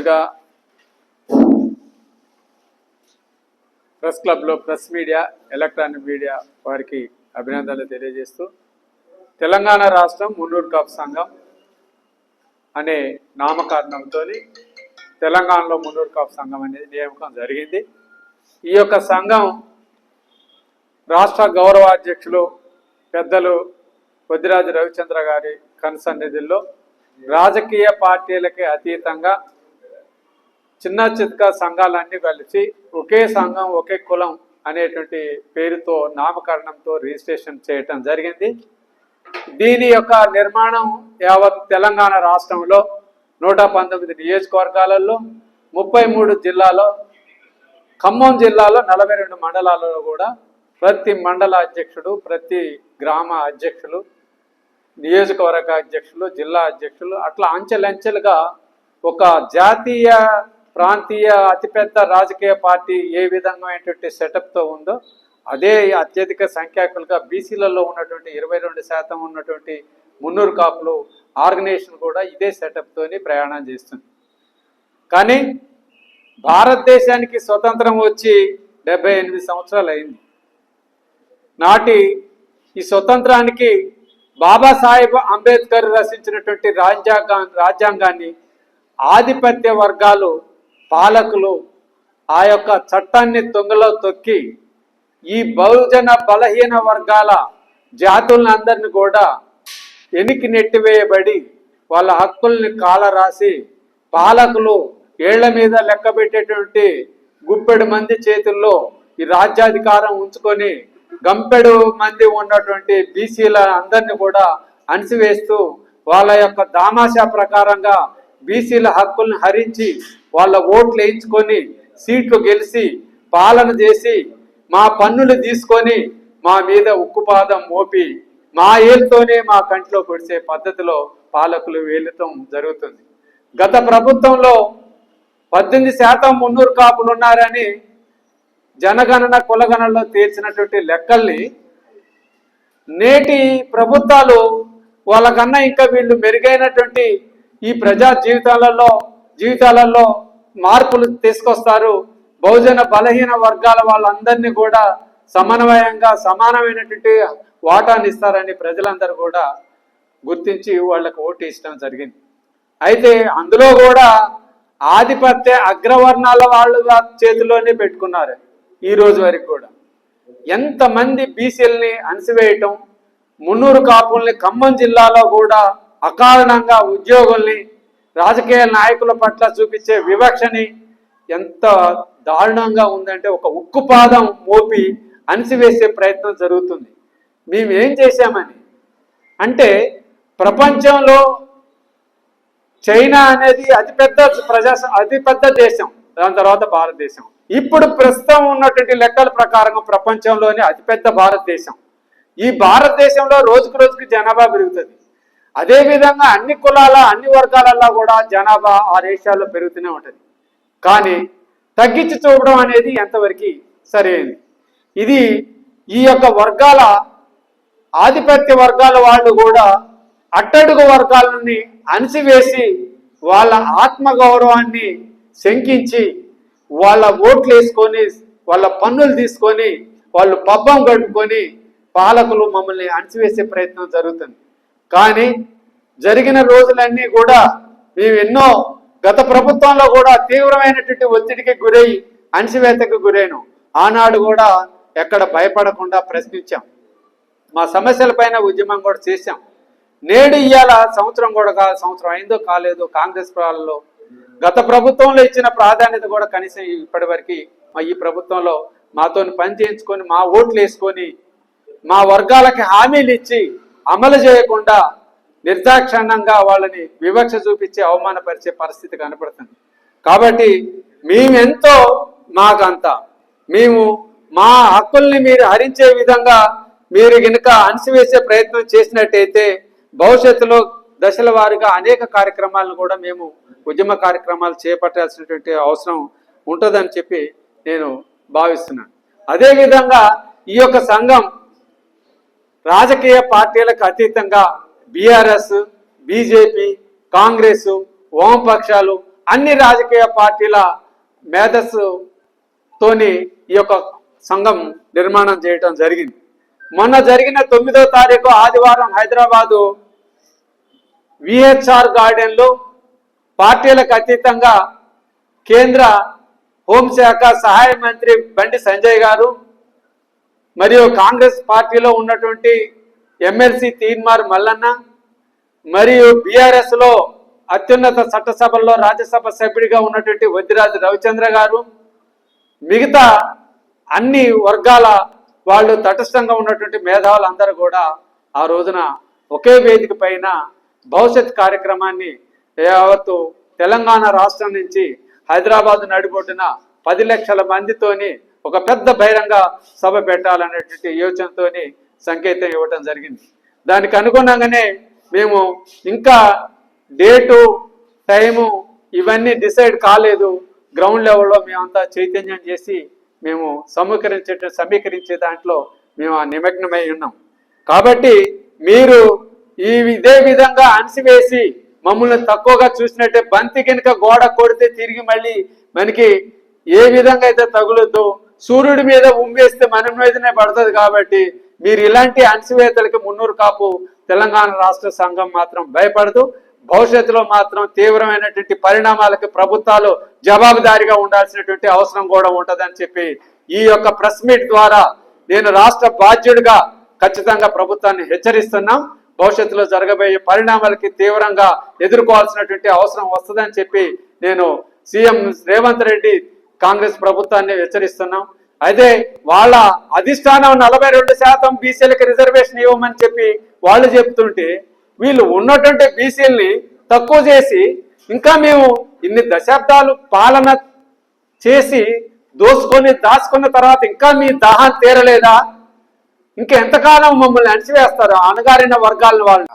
ముందుగా ప్రెస్ క్లబ్లో press media electronic media వారికి అభినందనలు తెలియజేస్తూ తెలంగాణ రాష్ట్రం మున్నూరు కాపు సంఘం అనే నామకరణంతో తెలంగాణలో మున్నూరు కాపు సంఘం అనేది నియామకం జరిగింది. ఈ యొక్క సంఘం రాష్ట్ర గౌరవ అధ్యక్షులు పెద్దలు కొద్దిరాజు రవిచంద్ర గారి కన్సన్నిధిలో రాజకీయ పార్టీలకి అతీతంగా చిన్న చిత్క సంఘాలన్నీ కలిసి ఒకే సంఘం ఒకే కులం అనేటువంటి పేరుతో నామకరణంతో రిజిస్ట్రేషన్ చేయటం జరిగింది. దీని యొక్క నిర్మాణం యావత్ తెలంగాణ రాష్ట్రంలో నూట పంతొమ్మిది నియోజకవర్గాలలో ముప్పై మూడు జిల్లాలో ఖమ్మం జిల్లాలో నలభై రెండు మండలాలలో కూడా ప్రతి మండల అధ్యక్షుడు ప్రతి గ్రామ అధ్యక్షులు నియోజకవర్గ అధ్యక్షులు జిల్లా అధ్యక్షులు అట్లా అంచెలంచెలుగా ఒక జాతీయ ప్రాంతీయ అతిపెద్ద రాజకీయ పార్టీ ఏ విధమైనటువంటి సెటప్తో ఉందో అదే అత్యధిక సంఖ్యాకులుగా బీసీలలో ఉన్నటువంటి ఇరవై రెండు శాతం ఉన్నటువంటి మున్నూరు కాపులు ఆర్గనైజేషన్ కూడా ఇదే సెటప్తోని ప్రయాణం చేస్తుంది. కానీ భారతదేశానికి స్వతంత్రం వచ్చి డెబ్బై ఎనిమిది సంవత్సరాలు అయింది. నాటి ఈ స్వతంత్రానికి బాబాసాహెబ్ అంబేద్కర్ రచించినటువంటి రాజ్యాంగ రాజ్యాంగాన్ని ఆధిపత్య వర్గాలు పాలకులు ఆ యొక్క చట్టాన్ని తొంగలో తొక్కి ఈ బహుజన బలహీన వర్గాల జాతులను అందరిని కూడా ఎనికి నెట్టివేయబడి వాళ్ళ హక్కుల్ని కాలరాసి పాలకులు ఏళ్ళ మీద లెక్క పెట్టేటువంటి గుప్పెడు మంది చేతుల్లో ఈ రాజ్యాధికారం ఉంచుకొని గంపెడు మంది ఉన్నటువంటి బీసీల అందరిని కూడా అణిసివేస్తూ వాళ్ళ యొక్క దామాషా ప్రకారంగా బీసీల హక్కుల్ని హరించి వాళ్ళ ఓట్లు వేయించుకొని సీట్లు గెలిచి పాలన చేసి మా పన్నులు తీసుకొని మా మీద ఉక్కుపాదం మోపి మా ఏళ్ళతోనే మా కంట్లో పొడిచే పద్ధతిలో పాలకులు వేలటం జరుగుతుంది. గత ప్రభుత్వంలో పద్దెనిమిది శాతం మున్నూరు కాపులు ఉన్నారని జనగణన కులగణనలో తీర్చినటువంటి లెక్కల్ని నేటి ప్రభుత్వాలు వాళ్ళకన్నా ఇంకా వీళ్ళు మెరుగైనటువంటి ఈ ప్రజా జీవితాలలో జీవితాలలో మార్పులు తీసుకొస్తారు. బహుజన బలహీన వర్గాల వాళ్ళందరినీ కూడా సమన్వయంగా సమానమైనటువంటి వాటానిస్తారని ప్రజలందరూ కూడా గుర్తించి వాళ్ళకు ఓటు ఇష్టం జరిగింది. అయితే అందులో కూడా ఆధిపత్య అగ్రవర్ణాల వాళ్ళు చేతిలోనే పెట్టుకున్నారు ఈ రోజు వరకు కూడా. ఎంతమంది బీసీలని అణిసివేయటం మున్నూరు కాపుల్ని ఖమ్మం జిల్లాలో కూడా అకారణంగా ఉద్యోగుల్ని రాజకీయ నాయకుల పట్ల చూపించే వివక్షని ఎంత దారుణంగా ఉందంటే ఒక ఉక్కుపాదం మోపి అణిసివేసే ప్రయత్నం జరుగుతుంది. మేము ఏం చేశామని? అంటే ప్రపంచంలో చైనా అనేది అతిపెద్ద ప్రజా అతిపెద్ద దేశం దాని తర్వాత భారతదేశం. ఇప్పుడు ప్రస్తుతం ఉన్నటువంటి లెక్కల ప్రకారం ప్రపంచంలోనే అతిపెద్ద భారతదేశం. ఈ భారతదేశంలో రోజుకు రోజుకు జనాభా పెరుగుతుంది. అదేవిధంగా అన్ని కులాల అన్ని వర్గాలలో కూడా జనాభా ఆ దేశాల్లో పెరుగుతూనే ఉంటుంది. కానీ తగ్గించి చూపడం అనేది ఎంతవరకు సరైనది? ఇది ఈ యొక్క వర్గాల ఆధిపత్య వర్గాల వాళ్ళు కూడా అట్టడుగు వర్గాలని అణిసివేసి వాళ్ళ ఆత్మగౌరవాన్ని శంకించి వాళ్ళ ఓట్లు వేసుకొని వాళ్ళ పన్నులు తీసుకొని వాళ్ళు పబ్బం కట్టుకొని పాలకులు మమ్మల్ని అణిచివేసే ప్రయత్నం జరుగుతుంది. కానీ జరిగిన రోజులన్నీ కూడా మేము ఎన్నో గత ప్రభుత్వంలో కూడా తీవ్రమైనటువంటి ఒత్తిడికి గురై అణిచివేతకు గురైన ఆనాడు కూడా ఎక్కడ భయపడకుండా ప్రశ్నించాం. మా సమస్యలపైన ఉద్యమం కూడా చేశాం. నేడు ఇవాళ సంవత్సరం కూడా కాదు సంవత్సరం అయిందో కాలేదో కాంగ్రెస్ పాలనలో గత ప్రభుత్వంలో ఇచ్చిన ప్రాధాన్యత కూడా కనీసం ఇప్పటి వరకు మా ఈ ప్రభుత్వంలో మాతో పని చేయించుకొని మా ఓట్లు వేసుకొని మా వర్గాలకి హామీలు ఇచ్చి అమలు చేయకుండా నిర్దాక్షిణ్యంగా వాళ్ళని వివక్ష చూపించి అవమానపరిచే పరిస్థితి కనపడుతుంది. కాబట్టి మేమెంతో మాకంత. మేము మా హక్కుల్ని మీరు హరించే విధంగా మీరు గనుక అణిసివేసే ప్రయత్నం చేసినట్టయితే భవిష్యత్తులో దశల వారీగా అనేక కార్యక్రమాలను కూడా మేము ఉద్యమ కార్యక్రమాలు చేపట్టాల్సినటువంటి అవసరం ఉంటుందని చెప్పి నేను భావిస్తున్నాను. అదేవిధంగా ఈ యొక్క సంఘం రాజకీయ పార్టీలకు అతీతంగా బీఆర్ఎస్ బీజేపీ కాంగ్రెస్ వామపక్షాలు అన్ని రాజకీయ పార్టీల మేధస్సుతోని ఈ యొక్క సంఘం నిర్మాణం చేయటం జరిగింది. మొన్న జరిగిన తొమ్మిదో తారీఖు ఆదివారం హైదరాబాదు విహెచ్ఆర్ గార్డెన్లో పార్టీలకు అతీతంగా కేంద్ర హోంశాఖ సహాయ మంత్రి బండి సంజయ్ గారు మరియు కాంగ్రెస్ పార్టీలో ఉన్నటువంటి ఎమ్మెల్సీ తీన్మార్ మల్లన్న మరియు బీఆర్ఎస్లో అత్యున్నత చట్టసభల్లో రాజ్యసభ సభ్యుడిగా ఉన్నటువంటి వద్దిరాజు రవిచంద్ర గారు మిగతా అన్ని వర్గాల వాళ్ళు తటస్థంగా ఉన్నటువంటి మేధావులందరూ కూడా ఆ రోజున ఒకే వేదిక పైన భవిష్యత్ కార్యక్రమాన్ని యావత్తు తెలంగాణ రాష్ట్రం నుంచి హైదరాబాద్ నడిబొడ్డున పది లక్షల మందితోని ఒక పెద్ద బహిరంగ సభ పెట్టాలనేటువంటి యోచనతోని సంకేతం ఇవ్వటం జరిగింది. దానికి అనుగుణంగానే మేము ఇంకా డేటు టైము ఇవన్నీ డిసైడ్ కాలేదు. గ్రౌండ్ లెవెల్లో మేమంతా చైతన్యం చేసి మేము సమీకరించే సమీకరించే దాంట్లో మేము ఆ నిమగ్నమై ఉన్నాం. కాబట్టి మీరు ఈ ఇదే విధంగా అణిసివేసి మమ్మల్ని తక్కువగా చూసినట్టే బంతి కనుక గోడ కొడితే తిరిగి మళ్ళీ మనకి ఏ విధంగా అయితే తగులుద్దో సూర్యుడి మీద ఉమ్మేస్తే మన మీదనే పడుతుంది కాబట్టి మీరు ఇలాంటి అణసివేతలకి మున్నూరు కాపు తెలంగాణ రాష్ట్ర సంఘం మాత్రం భయపడదు. భవిష్యత్తులో మాత్రం తీవ్రమైనటువంటి పరిణామాలకి ప్రభుత్వాలు జవాబుదారిగా ఉండాల్సినటువంటి అవసరం కూడా ఉంటుందని చెప్పి ఈ యొక్క ప్రెస్ మీట్ ద్వారా నేను రాష్ట్ర బాధ్యుడిగా ఖచ్చితంగా ప్రభుత్వాన్ని హెచ్చరిస్తున్నాం. భవిష్యత్తులో జరగబోయే పరిణామాలకి తీవ్రంగా ఎదుర్కోవాల్సినటువంటి అవసరం వస్తుందని చెప్పి నేను సీఎం రేవంత్ రెడ్డి కాంగ్రెస్ ప్రభుత్వాన్ని హెచ్చరిస్తున్నాం. అయితే వాళ్ళ అధిష్టానం నలభై రెండు శాతం బీసీలకు రిజర్వేషన్ ఇవ్వమని చెప్పి వాళ్ళు చెప్తుంటే వీళ్ళు ఉన్నటువంటి బీసీల్ని తక్కువ చేసి ఇంకా మేము ఇన్ని దశాబ్దాలు పాలన చేసి దోసుకొని దాచుకున్న తర్వాత ఇంకా మీ దాహం తీరలేదా? ఇంకా ఎంతకాలం మమ్మల్ని అణిచివేస్తారు అణగారిన వర్గాల వాళ్ళు?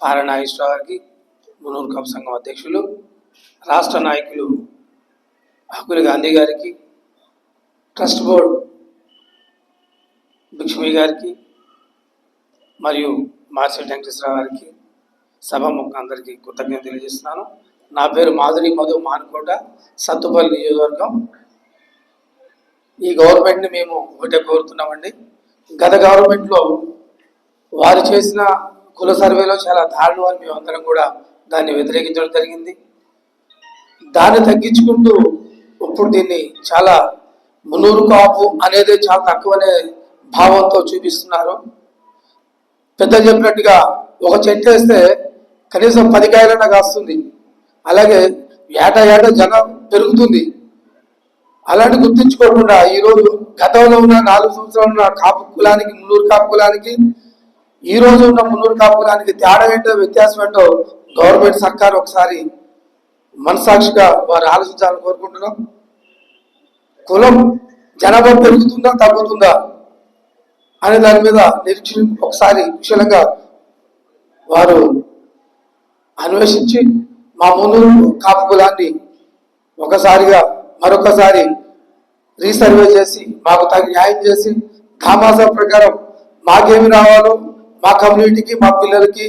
ఆర్ నాగేశ్వరరావు గారికి మునూరు కప్ సంఘం అధ్యక్షులు రాష్ట్ర నాయకులు హకుని గాంధీ గారికి ట్రస్ట్ బోర్డ్ లక్ష్మి గారికి మరియు మార్సి వెంకటేశ్వరరావు గారికి సభాముఖ అందరికీ కృతజ్ఞత తెలియజేస్తున్నాను. నా పేరు మాధురి మధు మానుకోట సత్తుపల్లి నియోజకవర్గం. ఈ గవర్నమెంట్ని మేము ఒకటే కోరుతున్నామండి. గత గవర్నమెంట్లో వారు చేసిన కుల సర్వేలో చాలా దారుణం అని మేమందరం కూడా దాన్ని వ్యతిరేకించడం జరిగింది. దాన్ని తగ్గించుకుంటూ ఇప్పుడు దీన్ని చాలా మునూరు కాపు అనేది చాలా తక్కువనే భావంతో చూపిస్తున్నారు. పెద్దలు చెప్పినట్టుగా ఒక చెట్టు వేస్తే కనీసం పది కాయలన్నా కాస్తుంది. అలాగే ఏటా ఏట జనం పెరుగుతుంది. అలాంటి గుర్తించుకోకుండా ఈరోజు గతంలో ఉన్న నాలుగు సంవత్సరాలు ఉన్న కాపు కులానికి మున్నూరు కాపు కులానికి ఈ రోజు ఉన్న మున్నూరు కాపు కులానికి తేడా ఏంటో వ్యత్యాసం ఏంటో గవర్నమెంట్ సర్కార్ ఒకసారి మనసాక్షిగా వారు ఆలోచించాలని కోరుకుంటున్నాం. కులం జనాభా పెరుగుతుందా తగ్గుతుందా అనే దాని మీద నిరీక్షణ ఒకసారి విషయంగా వారు అన్వేషించి మా ముందు కాపు కులాన్ని ఒకసారిగా మరొకసారి రీసర్వే చేసి మాకు తగిన న్యాయం చేసి కామాస ప్రకారం మాకేమి రావాలో మా కమ్యూనిటీకి మా పిల్లలకి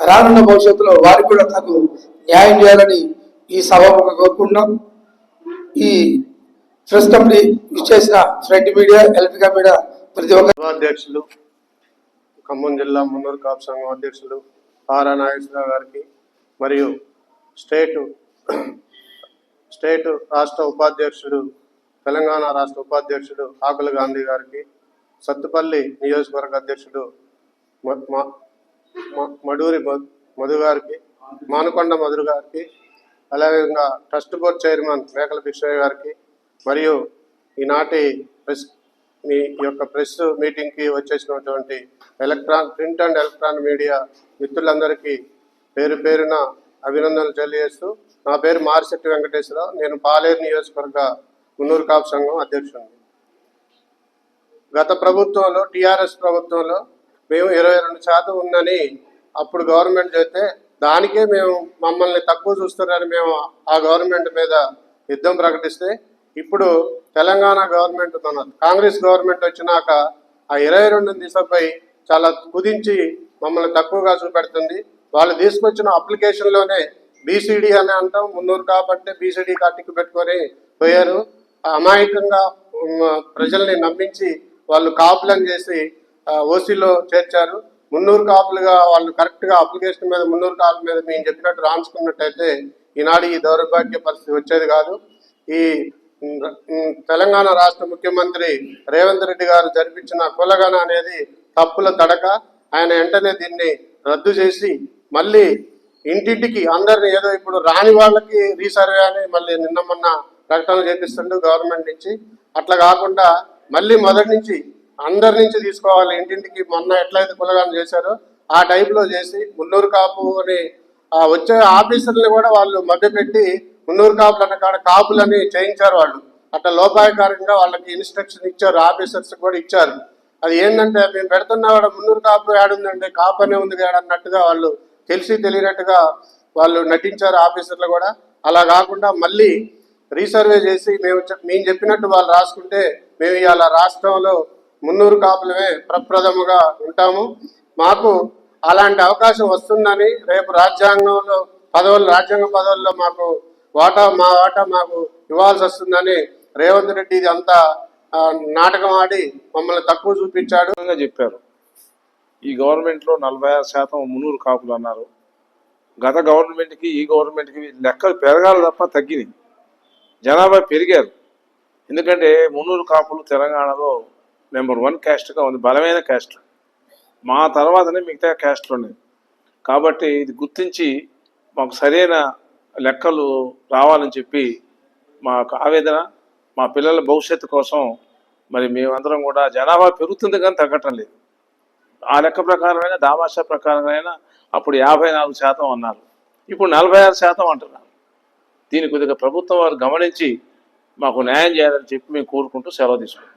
రానున్న భవిష్యత్తులో వారికి కూడా తగు న్యాయం చేయాలని ఈ సభకు కోరుకుంటున్నాం. ఈ ప్రెస్ కమిటీ ఇచ్చేసిన ఫ్రంట్ మీడియా ఎలక్ట్రికల్ మీడియా ప్రతి ఒక్క అధ్యక్షులు ఖమ్మం జిల్లా మున్నూరు కాపు సంఘం అధ్యక్షులు ఆరా నాగేశ్వరరావు గారికి మరియు స్టేటు స్టేటు రాష్ట్ర ఉపాధ్యక్షుడు తెలంగాణ రాష్ట్ర ఉపాధ్యక్షుడు ఆకుల గాంధీ గారికి సత్తుపల్లి నియోజకవర్గ అధ్యక్షుడు మడూరి మధు గారికి మానుకొండ మధురు గారికి అదేవిధంగా ట్రస్ట్ బోర్డ్ చైర్మన్ మేకల కృష్ణయ్య గారికి మరియు ఈనాటి ప్రెస్ మీ యొక్క ప్రెస్ మీటింగ్కి వచ్చేసినటువంటి electron print and electron media మిత్రులందరికీ పేరు పేరున అభినందనలు తెలియజేస్తూ నా పేరు మారిశెట్టి వెంకటేశ్వరరావు నేను పాలేరు నియోజకవర్గ మున్నూరు కాపు సంఘం అధ్యక్షుడిని. గత ప్రభుత్వంలో టీఆర్ఎస్ ప్రభుత్వంలో మేము ఇరవై రెండు శాతం ఉందని అప్పుడు గవర్నమెంట్ చేస్తే దానికే మేము మమ్మల్ని తక్కువ చూస్తున్నారని మేము ఆ గవర్నమెంట్ మీద యుద్ధం ప్రకటిస్తే ఇప్పుడు తెలంగాణ గవర్నమెంట్ మన కాంగ్రెస్ గవర్నమెంట్ వచ్చినాక ఆ ఇరవై రెండు దిశపై చాలా కుదించి మమ్మల్ని తక్కువగా చూపెడుతుంది. వాళ్ళు తీసుకొచ్చిన అప్లికేషన్లోనే బీసీడీ అని అంటాం మున్నూరు కాబట్టి బీసీడీ కట్టికి పెట్టుకొని పోయారు. అమాయకంగా ప్రజల్ని నమ్మించి వాళ్ళు కాపులను చేసి ఓసీలో చేర్చారు. మున్నూరు కాపులుగా వాళ్ళు కరెక్ట్గా అప్లికేషన్ మీద మున్నూరు కాపుల మీద మేము చెప్పినట్టు రాంచుకున్నట్టయితే ఈనాడు ఈ దౌర్భాగ్య పరిస్థితి వచ్చేది కాదు. ఈ తెలంగాణ రాష్ట్ర ముఖ్యమంత్రి రేవంత్ రెడ్డి గారు జరిపించిన కులగణ అనేది తప్పుల తడక ఆయన వెంటనే దీన్ని రద్దు చేసి మళ్ళీ ఇంటింటికి అందరిని ఏదో ఇప్పుడు రాని వాళ్ళకి రీసర్వే అని మళ్ళీ నిన్న మొన్న ప్రకటన చేపిస్తుండు గవర్నమెంట్ నుంచి. అట్లా కాకుండా మళ్ళీ మొదటి నుంచి అందరి నుంచి తీసుకోవాలి. ఇంటింటికి మొన్న ఎట్లయితే కులగానం చేశారో ఆ టైప్లో చేసి మున్నూరు కాపు అని వచ్చే ఆఫీసర్ని కూడా వాళ్ళు మభ్యపెట్టి మున్నూరు కాపులు అన్న కాడ కాపులని చేయించారు వాళ్ళు. అట్లా లోపాయకారంగా వాళ్ళకి ఇన్స్ట్రక్షన్ ఇచ్చారు ఆఫీసర్స్ కూడా ఇచ్చారు. అది ఏంటంటే మేము పెడుతున్నా కూడా మున్నూరు కాపు ఏడుందంటే కాపు అనే ఉంది కాడ అన్నట్టుగా వాళ్ళు తెలిసి తెలియనట్టుగా వాళ్ళు నటించారు ఆఫీసర్లు కూడా. అలా కాకుండా మళ్ళీ రీసర్వే చేసి మేము మేము చెప్పినట్టు వాళ్ళు రాసుకుంటే మేము ఇవాళ రాష్ట్రంలో మున్నూరు కాపులవే ప్రప్రథముగా ఉంటాము. మాకు అలాంటి అవకాశం వస్తుందని రేపు రాజ్యాంగంలో పదవులు రాజ్యాంగ పదవుల్లో మాకు వాటా మా వాటా మాకు ఇవ్వాల్సి వస్తుందని రేవంత్ రెడ్డి ఇది అంతా నాటకం ఆడి మమ్మల్ని తక్కువ చూపించాడు. చెప్పారు. ఈ గవర్నమెంట్లో నలభై ఆరు శాతం మున్నూరు కాపులు అన్నారు. గత గవర్నమెంట్కి ఈ గవర్నమెంట్కి లెక్కలు పెరగాలి తప్ప తగ్గినాయి. జనాభా పెరిగారు. ఎందుకంటే మున్నూరు కాపులు తెలంగాణలో నెంబర్ వన్ క్యాస్ట్గా ఉంది బలమైన క్యాస్ట్ మా తర్వాతనే మిగతా క్యాస్ట్లు ఉన్నాయి కాబట్టి ఇది గుర్తించి మాకు సరైన లెక్కలు రావాలని చెప్పి మాకు ఆవేదన మా పిల్లల భవిష్యత్తు కోసం మరి మేమందరం కూడా జనాభా పెరుగుతుంది కానీ తగ్గటం లేదు. ఆ లెక్క ప్రకారమైన దామాషా ప్రకారమైన అప్పుడు యాభై నాలుగు శాతం అన్నారు. ఇప్పుడు నలభై ఆరు శాతం అంటున్నారు. దీని కొద్దిగా ప్రభుత్వం వారు గమనించి మాకు న్యాయం చేయాలని చెప్పి మేము కోరుకుంటూ సెలవు తీసుకుంటాం